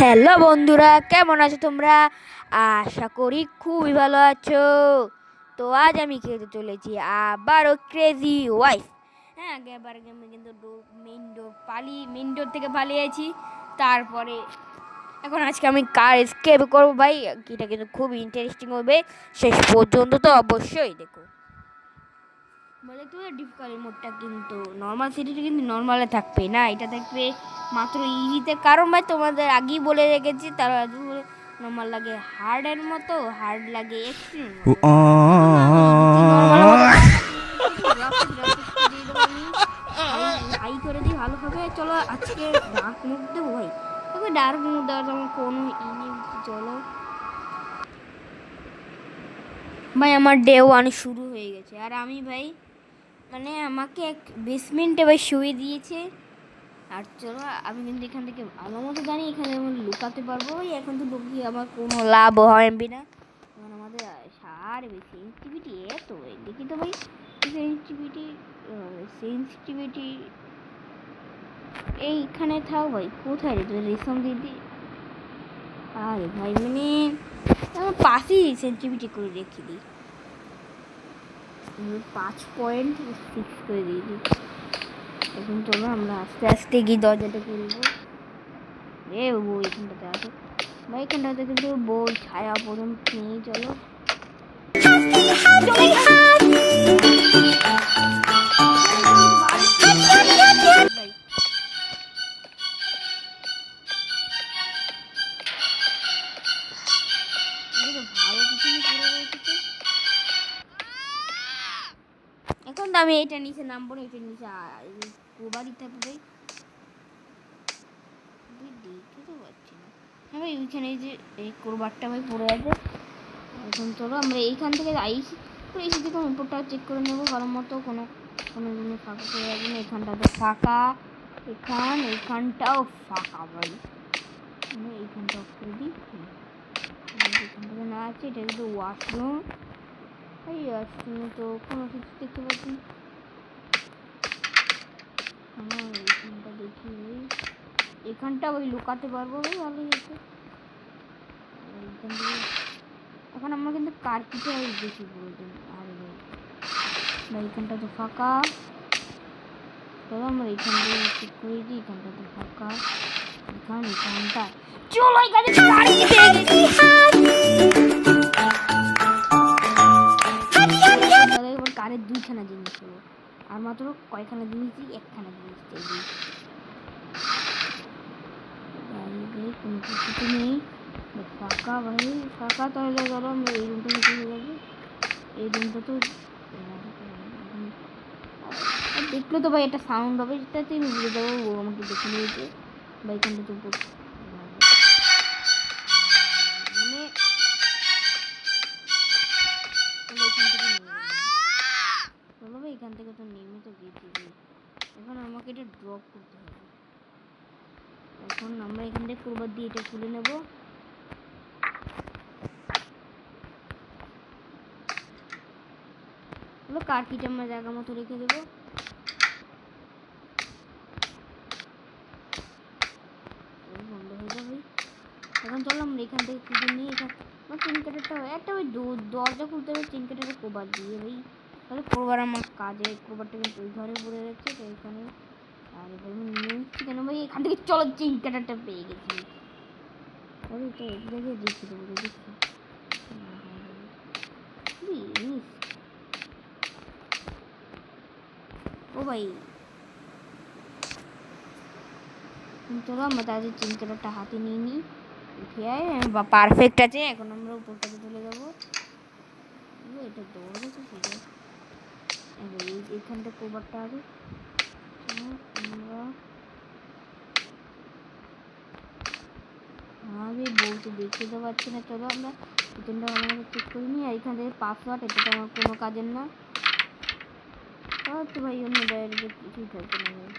Hello বন্ধুরা, কেমন আছো তোমরা? আশা করি খুবই ভালো আছো। তো আজ আমি খেতে চলেছি আবারও ক্রেজি ওয়াইফ হ্যাঁ আবার আমি কিন্তু মেইন ডোর পালি মেইন ডোর থেকে পালিয়েছি। তারপরে এখন আজকে আমি কার স্কেপ করব ভাই? এটা কিন্তু খুব ইন্টারেস্টিং হবে। শেষ পর্যন্ত তো অবশ্যই দেখো। বলে তো ডিফিকাল্ট মোডটা কিন্তু নর্মাল সিটিটা কিন্তু নর্মালে থাকবে না এটা থাকবে মাত্র ইজিতে কারণ ভাই তোমাদের আগেই বলে রেখেছি তারা নর্মাল লাগে হার্ডের মতো হার্ড লাগে এক্সট্রিম হাই করে দিই ভালো হবে। চলো আজকে ডার্ক মুখ দেবো ভাই। তবে ডার্ক মুখ দেওয়ার তেমন কোনো ই নেই চলো। ভাই আমার ডে ওয়ান শুরু হয়ে গেছে। আর আমি ভাই মানে আমাকে এক বেসমেন্টে ভাই শুয়ে দিয়েছে। আর চলো, আমি কিন্তু এখান থেকে ভালো মতো জানি এখানে আমি লুকাতে পারব। এখন তো লুকিয়ে আমার কোনো লাভ হয় না। কারণ আমাদের সার সেন্সিটিভিটি এত দেখি তো ভাই সেন্সিটিভিটি সেন্সিটিভিটি এইখানে থাক ভাই, কোথায় রে তুই রেশম দিদি আরে ভাই মানে আমার পাশেই সেন্সিটিভিটি করে রেখে দিই। পাঁচ পয়েন্ট সিক্স করে দিয়ে দিই এখন চলো আমরা আস্তে আস্তে গিয়ে দরজাটা খুলবো। রে বউ এখানটাতে আসো। ভাই, এখানটাতে কিন্তু বউ ছায়া প্রথম নিয়ে চলো। এখন তো আমি এটা নিচে নামবো না, এটা নিচে কোবারই থাকবে দেখতে তো পাচ্ছি না। হ্যাঁ ভাই, ওইখানে যে, এই কোরবারটা ভাই পড়ে আছে। এখন চলো আমরা এইখান থেকে আইসি তো এসে থেকে উপরটা চেক করে নেব ভালো মতো কোনো কোনো জিনিস ফাঁকা করে রাখব না। এখানটাতে ফাঁকা। এখান, এখানটাও ফাঁকা ভাই। আমি এইখানটা অফ করে দিই। এখানটাতে না আছে, এটা কিন্তু ওয়াশরুম এই ওয়াশরুমে তো কোনো কিছু দেখতে পাচ্ছি। হ্যাঁ এইখানটা দেখি। এখানটা ওই লুকাতে পারব ওই ভালো হয়েছে এইখান থেকে এখন আমার কিন্তু কার্পিটে বেশি প্রয়োজন আর বা তো ফাঁকা। তবে আমরা এইখান থেকে ঠিক করে দিই, এখানটা তো ফাঁকা। এখান এখানটা। চলো, এখানে দুইখানা জিনিস হলো। আর মাত্র কয়খানা জিনিসই একখানা জিনিস ভাই কোনো কিছু নেই। ফাঁকা ভাই, ফাঁকা তাহলে ধরো আমরা এই রুমটা নিতে যাব। এই রুমটা তো দেখলে তো ভাই একটা সাউন্ড হবে সেটাতে আমি বুঝে যাব ও আমাকে দেখে নিয়েছে। বা এখানটা তো করতে হবে এখন আমরা এখান থেকে পূর্বার দিয়ে এটা খুলে নেব। কার্কিট আমরা জায়গা মতো রেখে দেবো। এখন চলো আমরা এখান থেকে খুঁজে নিয়ে আমার চিন কাটারটা একটা ওই দরজা খুলতে হবে, চিন কাটারে দিয়ে ভাই তাহলে কোবার আমার কাজে কোবারটা কিন্তু ওই ঘরে পড়ে যাচ্ছে তো এখানে আর কেন ভাই? এখান থেকে চলো কাটারটা পেয়ে গেছি। আরে এটা এক জায়গায় রেখে দেবো তো? না, না। ও ভাই। চলো আমরা তাদের চিন হাতে নিয়ে নিই উঠে বা পারফেক্ট আছে এখন আমরা উপরটাতে চলে যাব। এটা দৌড়বে তো সেটা এখানটা কোবারটা আছে আমরা আমি বলতে দেখতে তো পাচ্ছি না চলো আমরা কিচেনটা মতো চেক করে নিই আর এখান থেকে পাসওয়ার্ড এটা তো আমার কোনো কাজের না। তো ভাই অন্য বাইরে কিছুই থাকবে না মনে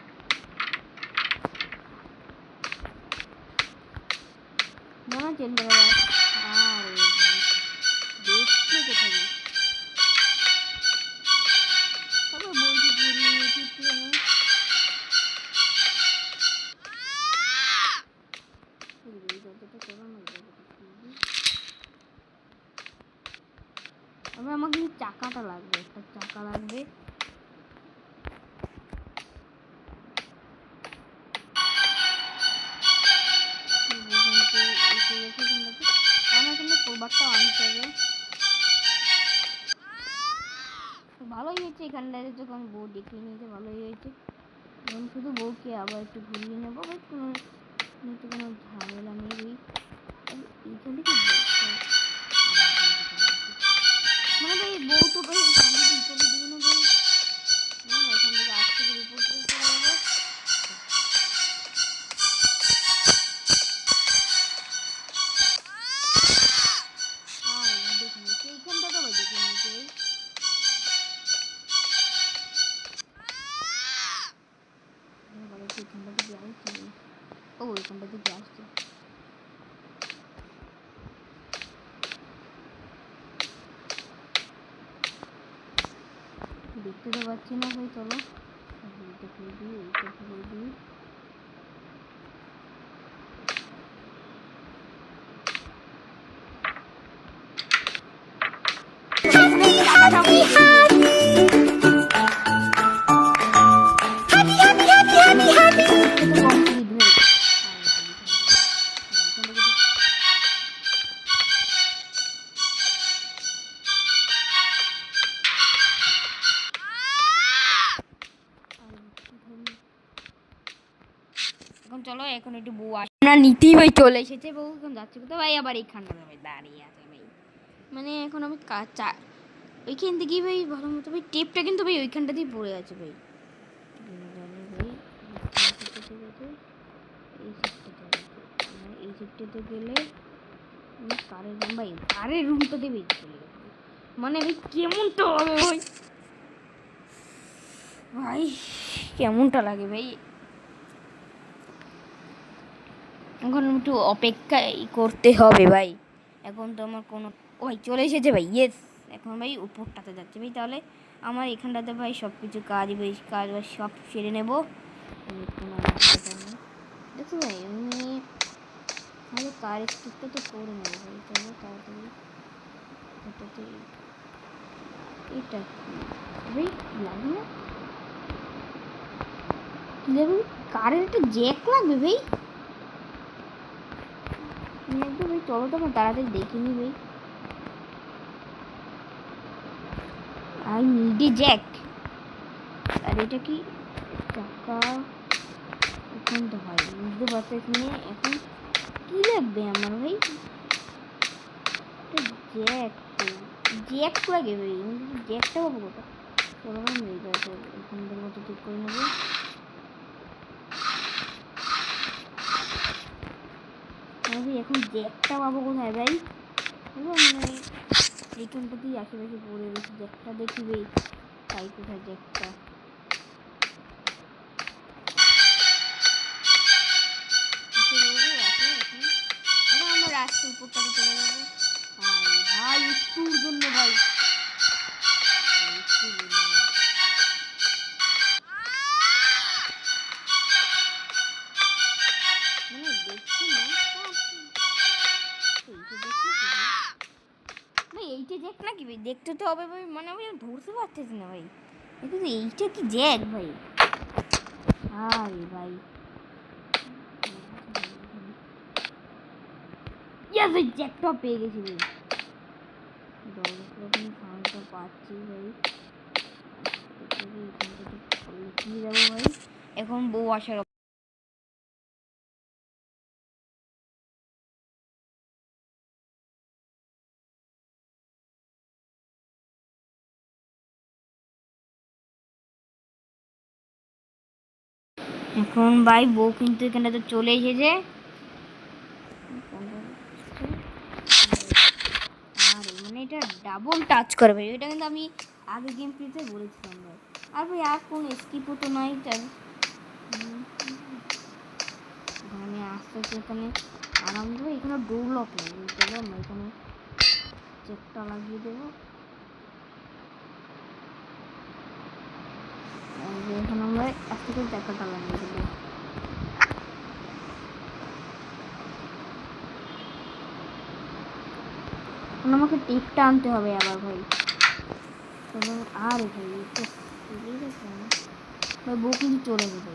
চেন আরে। প্রবাদটা আনতে হবে ভালোই হয়েছে এখানটাতে যখন বউ দেখিয়ে নিয়েছে, ভালোই হয়েছে। এখন শুধু বউকে আবার একটু ঘুরিয়ে নেব, বাট কোনো কোনো ঝামেলা নেই। এই এইখান থেকে মানে বউ তো দেখতে তো পাচ্ছি না ভাই চলো। এইটা দিই চলো এখন একটু বউ আসে না নিতেই ভাই চলে এসেছে বউ এখন যাচ্ছে কোথায়? ভাই আবার এইখানটা ভাই দাঁড়িয়ে আছে ভাই মানে এখন আমি কাঁচা ওইখান থেকেই ভাই ভালো মতো ভাই টেপটা কিন্তু ভাই ওইখানটাতেই পড়ে আছে ভাই। এই সিটটাতে গেলে কারের রুম ভাই কারের রুমটাতে বেরিয়ে চলে মানে ভাই কেমনটা হবে ভাই? ভাই কেমনটা লাগে ভাই? এখন একটু অপেক্ষাই করতে হবে ভাই। এখন তো আমার কোনো ও ভাই, চলে এসেছে ভাই ইয়েস এখন ভাই উপরটাতে যাচ্ছে ভাই, তাহলে আমার এখানটাতে ভাই সব কিছু কাজ ভাই কাজ ভাই সব সেরে নেব। দেখো ভাই, আমি তাহলে কার স্টিকটা তো করে নেব ভাই চলো তাড়াতাড়ি এটা? ভাই লাগে না লাগবে কারের একটা জ্যাক লাগবে ভাই। লাগবে ভাই চলো তো, আমার তাড়াতাড়ি দেখে নি ভাই আই নিড এ আর এটা কি? টাকা এখন তো ভাই বুঝতে পারতেছি না। এখন কি লাগবে আমার ভাই? জ্যাক। জ্যাক ভাই জ্যাকটা পাবো কোথা। চলো ভাই এখানকার মতো ঠিক করে নেব। ভাই, এখন জ্যাকটা পাবো কোথায় ভাই? মানে এইখানটাতেই আশেপাশে পড়ে রয়েছে। জ্যাকটা দেখি ভাই, তাই কোথায় জ্যাকটা। এবার আমরা রাস্তার উপরটাতে চলে যাব। ভাই জন্য ভাই। মানে দেখছি না। জ্যাক নাকি ভাই দেখতে তো হবে ভাই মানে আমি ধরতে পারতেছি না ভাই কিন্তু এইটা কি জ্যাক ভাই আরে ভাই ইয়াস ভাই জ্যাকটা পেয়ে গেছি ভাই দরজাটা আমি সাউন্ডটা পাচ্ছি ভাই লুকিয়ে যাব ভাই এখন বউ আসার এখন ভাই বউ কিন্তু এখানে তো চলে এসেছে। আরে মানে এটা ডাবল টাচ করবে এটা কিন্তু আমি আগে গেম প্লেতে বলেছিলাম ভাই। আর ভাই আর কোন স্কিপও তো নাই তার আমি আস্তে আস্তে এখানে আরাম দেবো, এখানে ডোর লক এখানে চেকটা লাগিয়ে দেবো। এখন আমরা এক থেকে লাগিয়ে দেবো আমাকে টিপটা আনতে হবে আবার ভাই। আর ভাই, বউ কিন্তু চলে যাবে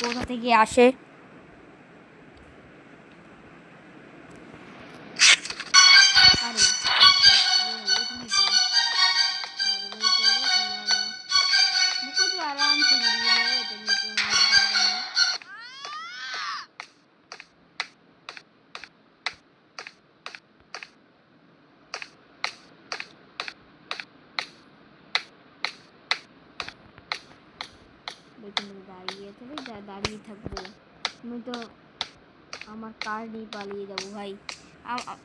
কোথা থেকে আসে? আমার কার নিয়ে পালিয়ে যাব ভাই আ- আ-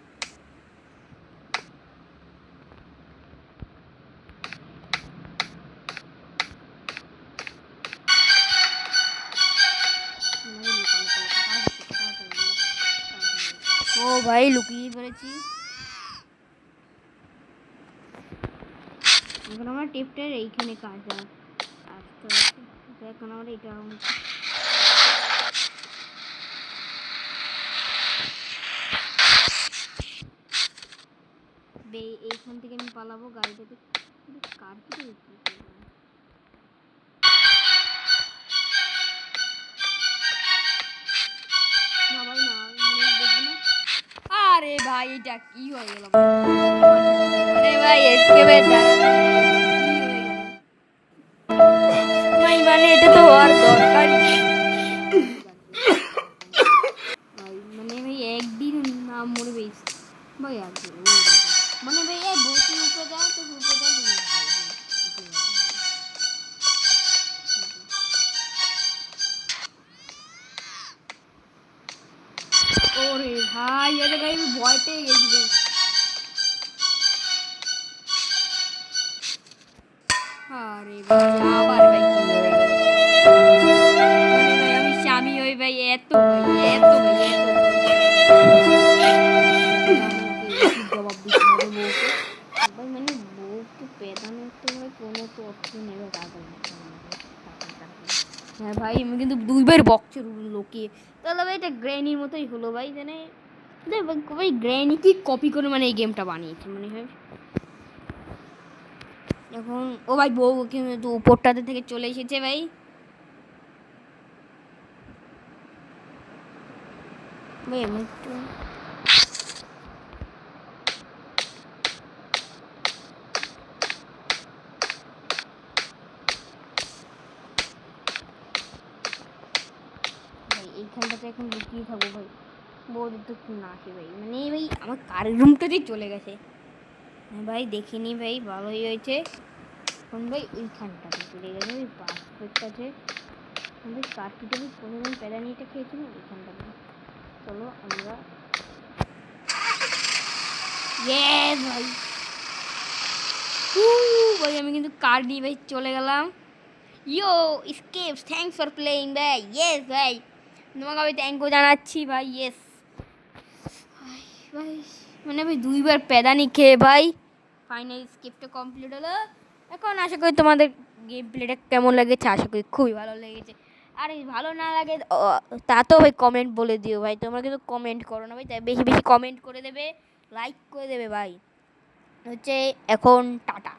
ও ভাই লুকিয়ে পড়েছি এখন আমার টিপটার এইখানে কাজ আর আসতে হচ্ছে তো এখন আমার এটা বে এইখান থেকে আমি পালাবো গাড়িটাকে কার কি না ভাই না মানে আরে ভাই, এটা কি হয়ে গেল? আরে ভাই, এসকে বেটা। মানে এটা তো দরকার মানে একদিন না ভাই, আর কি বলব? মানে ভাই এই বসে উপরে যাও তো উপরে যাও তুমি ভাই, ভাই, উপরে যাও। ওরে ভাই এটা ভাই আমি ভয় পেয়ে গেছি ভাই আরে ভাই আবার ভাই কি হয়ে গেল কিন্তু বক্সের লোকিয়ে তাহলে ভাই এটা গ্র্যানির মতোই হলো ভাই জানে ভাই, গ্র্যানি কি কপি করে মানে এই গেমটা বানিয়েছে মনে হয় এখন ও ভাই বউ কিন্তু উপরটাতে থেকে চলে এসেছে ভাই। ভাই আমি একটু ভাই এইখানটাতে এখন লুকিয়ে থাকব ভাই? বউদের তো খুব না আসে ভাই? মানে ভাই আমার কারের রুমটাতেই চলে গেছে? হ্যাঁ ভাই দেখিনি ভাই ভালোই হয়েছে। এখন ভাই ওইখানটাতে চলে গেছে ওই পাসপোর্ট আছে। এখন ভাই কার্তিটা ভাই কোনোদিন প্যারানিটা খেয়েছি না ওইখানটাতে চলো আমরা Yes, ভাই। উহ, ভাই আমি কিন্তু কার নিয়ে ভাই চলে গেলাম। Yo scapes thanks for playing ভাই। ইয়েস ভাই। তোমাকে আমি থ্যাংকও জানাচ্ছি, ভাই ইয়েস ভাই মানে ভাই, দুইবার প্যাদানি খেয়ে ভাই ফাইনাল স্কেপটা কমপ্লিট হলো। এখন আশা করি তোমাদের গেম প্লেটা কেমন লেগেছে? আশা করি খুবই ভালো লেগেছে। আর ভালো না লাগে তা তো ভাই কমেন্ট বলে দিও ভাই। তোমরা কিন্তু কমেন্ট করো না ভাই, তাই বেশি বেশি কমেন্ট করে দেবে লাইক করে দেবে ভাই। হচ্ছে এখন টাটা।